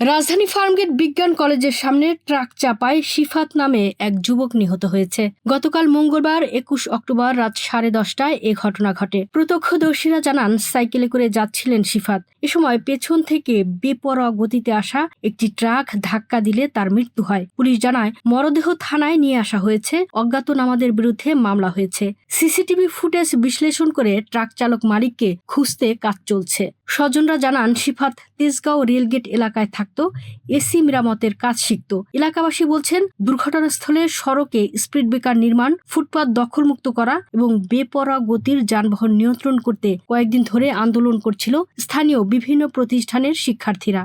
রাজধানী ফার্মগেট বিজ্ঞান কলেজের সামনে ট্রাক চাপায় শিফাত নামে এক যুবক নিহত হয়েছে। গতকাল মঙ্গলবার একুশ অক্টোবর রাত সাড়ে দশটায় এ ঘটনা ঘটে। প্রত্যক্ষদর্শীরা জানান, সাইকেলে করে যাচ্ছিলেন শিফাত। এ সময় পেছন থেকে বেপরোয়া গতিতে আসা একটি ট্রাক ধাক্কা দিলে তার মৃত্যু হয়। পুলিশ জানায়, মরদেহ থানায় নিয়ে আসা হয়েছে। অজ্ঞাতনামাদের বিরুদ্ধে মামলা হয়েছে। সিসিটিভি ফুটেজ বিশ্লেষণ করে ট্রাক চালক মালিককে খুঁজতে কাজ চলছে। স্বজনরা জানান, শিফাত তেজগাঁও রেলগেট এলাকায় থাকত, এসি মেরামতের কাজ শিখত। এলাকাবাসী বলছেন, দুর্ঘটনাস্থলে সড়কে স্পিড ব্রেকার নির্মাণ ফুটপাথ দখলমুক্ত করা এবং বেপরা গতির যানবাহন নিয়ন্ত্রণ করতে কয়েকদিন ধরে আন্দোলন করছিল স্থানীয় বিভিন্ন প্রতিষ্ঠানের শিক্ষার্থীরা।